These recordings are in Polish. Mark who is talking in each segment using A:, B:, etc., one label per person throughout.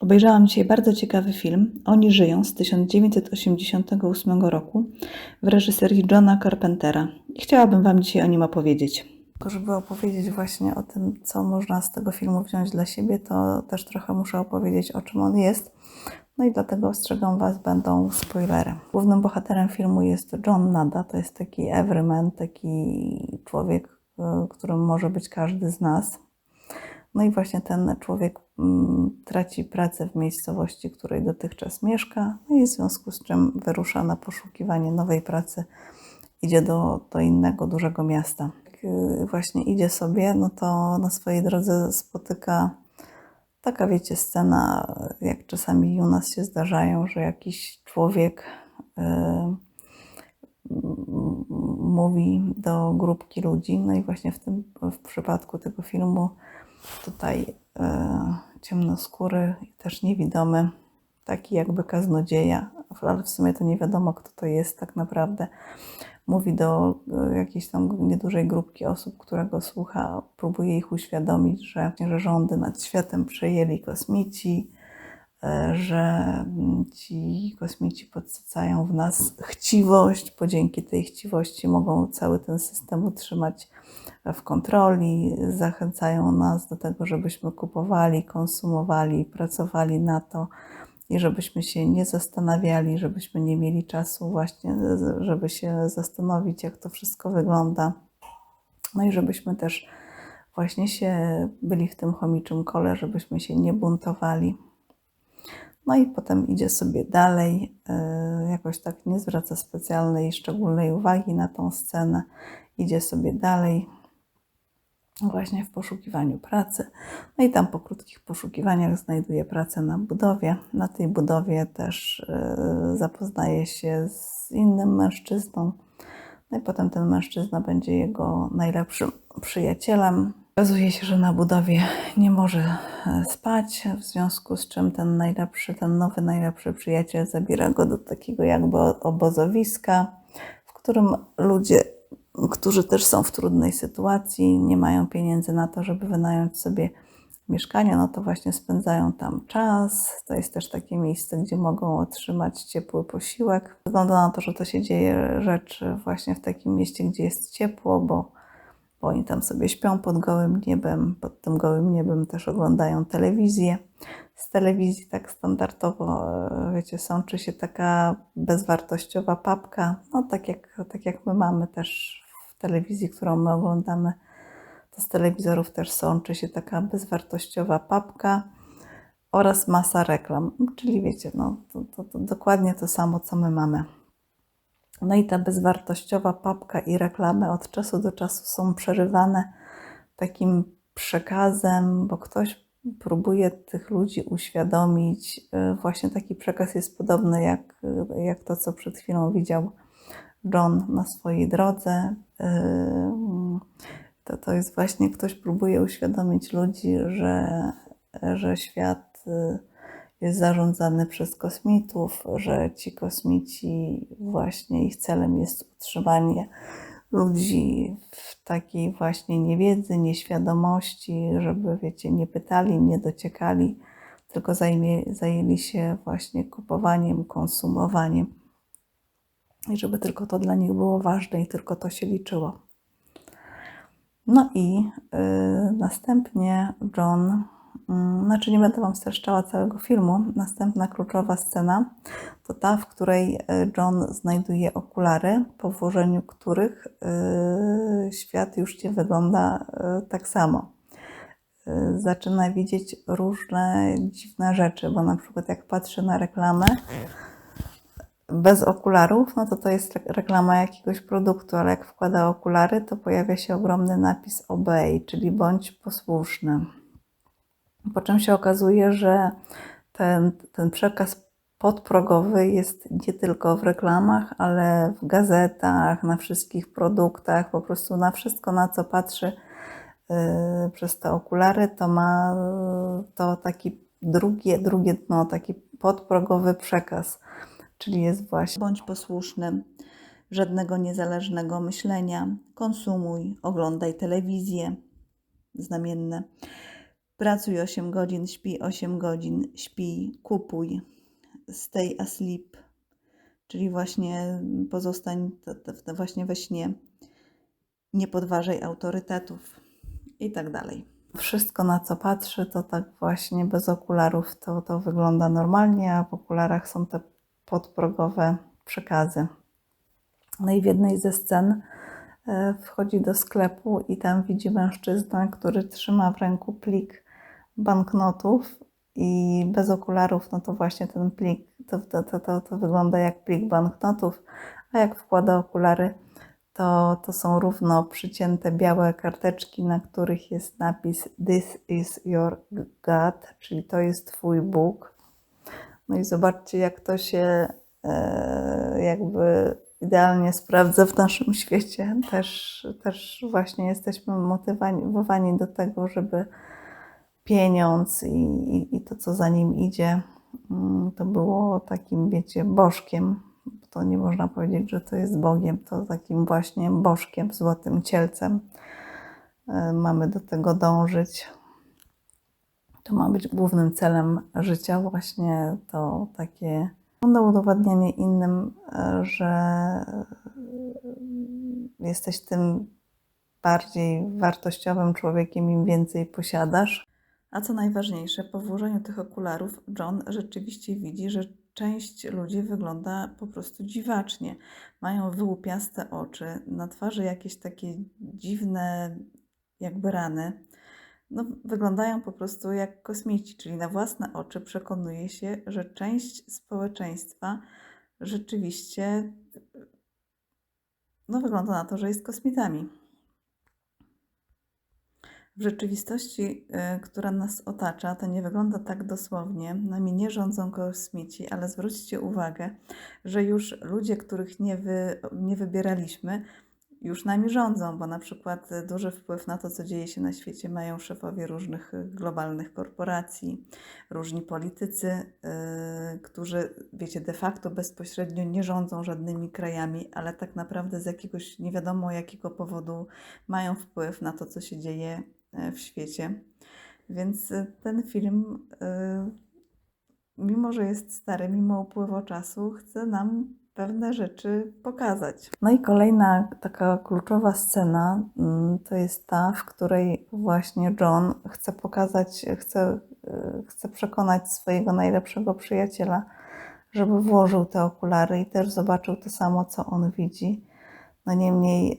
A: Obejrzałam dzisiaj bardzo ciekawy film Oni żyją z 1988 roku w reżyserii Johna Carpentera. I chciałabym Wam dzisiaj o nim opowiedzieć. Tylko żeby opowiedzieć właśnie o tym, co można z tego filmu wziąć dla siebie, to też trochę muszę opowiedzieć, o czym on jest. No i dlatego ostrzegam Was, będą spoilery. Głównym bohaterem filmu jest John Nada, to jest taki everyman, taki człowiek, y, którym może być każdy z nas. No i właśnie ten człowiek traci pracę w miejscowości, w której dotychczas mieszka, no i w związku z czym wyrusza na poszukiwanie nowej pracy, idzie do, do innego dużego miasta. Jak y, właśnie idzie sobie, no to na swojej drodze spotyka taka, wiecie, scena, jak czasami u nas się zdarzają, że jakiś człowiek y, mówi do grupki ludzi, no i właśnie w tym w przypadku tego filmu tutaj e, ciemnoskóry, też niewidomy, taki jakby kaznodzieja, ale w sumie to nie wiadomo, kto to jest tak naprawdę. Mówi do e, jakiejś tam niedużej grupki osób, która go słucha, próbuje ich uświadomić, że, że rządy nad światem przejęli kosmici, że mm, ci kosmici podsycają w nas chciwość, bo dzięki tej chciwości mogą cały ten system utrzymać w kontroli, zachęcają nas do tego, żebyśmy kupowali, konsumowali, pracowali na to i żebyśmy się nie zastanawiali, żebyśmy nie mieli czasu właśnie, żeby się zastanowić, jak to wszystko wygląda. No i żebyśmy też właśnie się byli w tym chomiczym kole, żebyśmy się nie buntowali. No i potem idzie sobie dalej, e, jakoś tak nie zwraca specjalnej, szczególnej uwagi na tą scenę, idzie sobie dalej, właśnie w poszukiwaniu pracy. No i tam po krótkich poszukiwaniach znajduje pracę na budowie. Na tej budowie też yy, zapoznaje się z innym mężczyzną. No i potem ten mężczyzna będzie jego najlepszym przyjacielem. Okazuje się, że na budowie nie może e, spać, w związku z czym ten najlepszy, ten nowy najlepszy przyjaciel zabiera go do takiego jakby obozowiska, w którym ludzie którzy też są w trudnej sytuacji, nie mają pieniędzy na to, żeby wynająć sobie mieszkania, no to właśnie spędzają tam czas. To jest też takie miejsce, gdzie mogą otrzymać ciepły posiłek. Wygląda na to, że to się dzieje rzecz właśnie w takim mieście, gdzie jest ciepło, bo, bo oni tam sobie śpią pod gołym niebem. Pod tym gołym niebem też oglądają telewizję z telewizji tak standardowo, e, wiecie, sączy się taka bezwartościowa papka, no tak jak, tak jak my mamy też w telewizji, którą my oglądamy, to z telewizorów też sączy się taka bezwartościowa papka oraz masa reklam, czyli wiecie, no to, to, to dokładnie to samo, co my mamy. No i ta bezwartościowa papka i reklamy od czasu do czasu są przerywane takim przekazem, bo ktoś próbuje tych ludzi uświadomić. E, właśnie taki przekaz jest podobny jak, jak to, co przed chwilą widział John na swojej drodze. E, to, to jest właśnie ktoś próbuje uświadomić ludzi, że, że świat e, jest zarządzany przez kosmitów, że ci kosmici właśnie ich celem jest utrzymanie ludzi w takiej właśnie niewiedzy, nieświadomości, żeby, wiecie, nie pytali, nie dociekali, tylko zajmie, zajęli się właśnie kupowaniem, konsumowaniem. I żeby tylko to dla nich było ważne i tylko to się liczyło. No i yy, następnie John znaczy, nie będę Wam streszczała całego filmu. Następna kluczowa scena to ta, w której e, John znajduje okulary, po włożeniu których e, świat już nie wygląda e, tak samo. Zaczyna widzieć różne dziwne rzeczy, bo na przykład jak patrzy na reklamę bez okularów, no to to jest reklama jakiegoś produktu, ale jak wkłada okulary, to pojawia się ogromny napis obey, czyli bądź posłuszny. Po czym się okazuje, że ten, ten przekaz podprogowy jest nie tylko w reklamach, ale w gazetach, na wszystkich produktach, po prostu na wszystko, na co patrzy yy, przez te okulary, to ma to taki drugie, drugie dno, taki podprogowy przekaz, czyli jest właśnie bądź posłuszny, żadnego niezależnego myślenia, konsumuj, oglądaj telewizję, znamienne Pracuj 8 godzin, śpi 8 godzin, śpi, kupuj, stay asleep, czyli właśnie pozostań właśnie we śnie, nie podważaj autorytetów i tak dalej. Wszystko na co patrzy, to tak właśnie bez okularów to, to wygląda normalnie, a w okularach są te podprogowe przekazy. No i w jednej ze scen e, wchodzi do sklepu i tam widzi mężczyznę, który trzyma w ręku plik banknotów i bez okularów, no to właśnie ten plik, to, to, to, to, wygląda jak plik banknotów, a jak wkłada okulary, to, to są równo przycięte białe karteczki, na których jest napis This is your God, czyli to jest Twój Bóg. No i zobaczcie, jak to się e, jakby idealnie sprawdza w naszym świecie. Też, też właśnie jesteśmy motywowani do tego, żeby pieniądz i, i, i to, co za nim idzie, mm, to było takim, wiecie, bożkiem. To nie można powiedzieć, że to jest Bogiem, to takim właśnie bożkiem, złotym cielcem. E, Mamy do tego dążyć. To ma być głównym celem życia, właśnie to takie no, udowodnienie innym, e, że e, jesteś tym bardziej wartościowym człowiekiem, im więcej posiadasz. A co najważniejsze, po włożeniu tych okularów John rzeczywiście widzi, że część ludzi wygląda po prostu dziwacznie. Mają wyłupiaste oczy, na twarzy jakieś takie dziwne jakby rany. No, wyglądają po prostu jak kosmici, czyli na własne oczy przekonuje się, że część społeczeństwa rzeczywiście no, wygląda na to, że jest kosmitami. W rzeczywistości, y, która nas otacza, to nie wygląda tak dosłownie. Nami nie rządzą kosmici, ale zwróćcie uwagę, że już ludzie, których nie, wy, nie wybieraliśmy, już nami rządzą, bo na przykład duży wpływ na to, co dzieje się na świecie, mają szefowie różnych globalnych korporacji, różni politycy, yy, którzy, wiecie, de facto bezpośrednio nie rządzą żadnymi krajami, ale tak naprawdę z jakiegoś nie wiadomo jakiego powodu mają wpływ na to, co się dzieje w świecie. Więc yy, ten film, yy, mimo że jest stary, mimo upływu czasu, chce nam pewne rzeczy pokazać. No i kolejna taka kluczowa scena mm, to jest ta, w której właśnie John chce pokazać, chce, chce przekonać swojego najlepszego przyjaciela, żeby włożył te okulary i też zobaczył to samo, co on widzi. No niemniej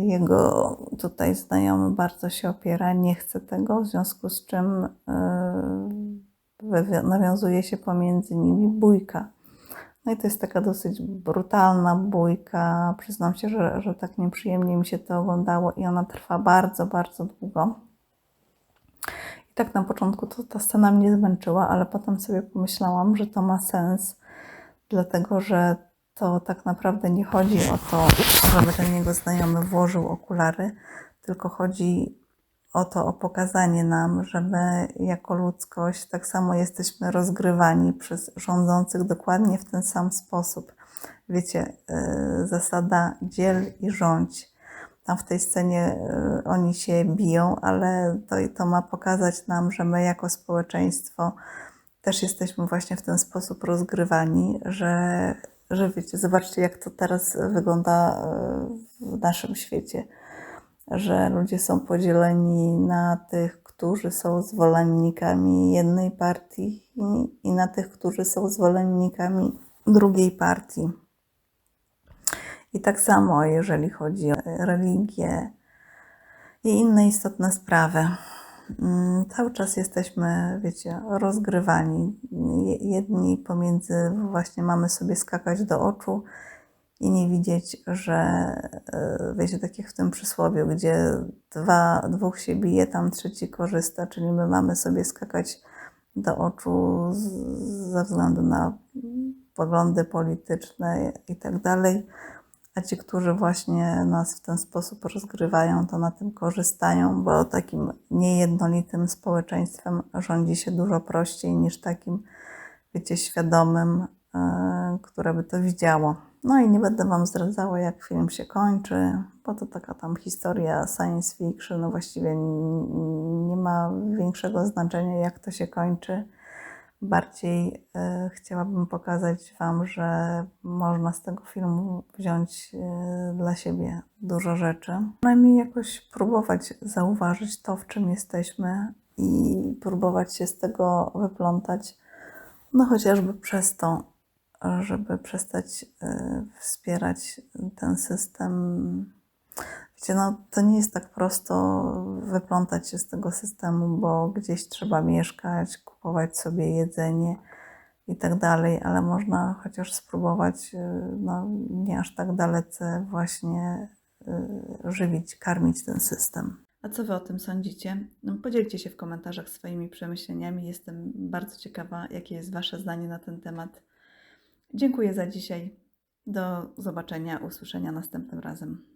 A: jego tutaj znajomy bardzo się opiera, nie chce tego, w związku z czym wywi- nawiązuje się pomiędzy nimi bójka. No i to jest taka dosyć brutalna bójka. Przyznam się, że, że tak nieprzyjemnie mi się to oglądało i ona trwa bardzo, bardzo długo. I tak na początku to ta scena mnie zmęczyła, ale potem sobie pomyślałam, że to ma sens, dlatego że to tak naprawdę nie chodzi o to, żeby ten jego znajomy włożył okulary, tylko chodzi o to, o pokazanie nam, że my jako ludzkość tak samo jesteśmy rozgrywani przez rządzących dokładnie w ten sam sposób. Wiecie, yy, zasada dziel i rządź. Tam w tej scenie yy, oni się biją, ale to, to ma pokazać nam, że my jako społeczeństwo też jesteśmy właśnie w ten sposób rozgrywani, że, że wiecie, zobaczcie jak to teraz wygląda yy, w naszym świecie że ludzie są podzieleni na tych, którzy są zwolennikami jednej partii i na tych, którzy są zwolennikami drugiej partii. I tak samo, jeżeli chodzi o religię i inne istotne sprawy. Mm, Cały czas jesteśmy, wiecie, rozgrywani. Je- Jedni pomiędzy, właśnie mamy sobie skakać do oczu, i nie widzieć, że e, wiecie, tak jak w tym przysłowiu, gdzie dwa, dwóch się bije, tam trzeci korzysta, czyli my mamy sobie skakać do oczu ze względu na poglądy polityczne i tak dalej, a ci, którzy właśnie nas w ten sposób rozgrywają, to na tym korzystają, bo takim niejednolitym społeczeństwem rządzi się dużo prościej niż takim, wiecie, świadomym, e, które by to widziało. No i nie będę Wam zdradzała, jak film się kończy, bo to taka tam historia science fiction, no właściwie nie ma większego znaczenia, jak to się kończy. Bardziej e, chciałabym pokazać Wam, że można z tego filmu wziąć e, dla siebie dużo rzeczy. Przynajmniej jakoś próbować zauważyć to, w czym jesteśmy i próbować się z tego wyplątać. No chociażby przez to, żeby przestać e, wspierać ten system. Wiecie, no to nie jest tak prosto wyplątać się z tego systemu, bo gdzieś trzeba mieszkać, kupować sobie jedzenie i tak dalej, ale można chociaż spróbować, e, no nie aż tak dalece właśnie e, żywić, karmić ten system. A co Wy o tym sądzicie? No, Podzielcie się w komentarzach swoimi przemyśleniami. Jestem bardzo ciekawa, jakie jest Wasze zdanie na ten temat. Dziękuję za dzisiaj. Do zobaczenia, usłyszenia następnym razem.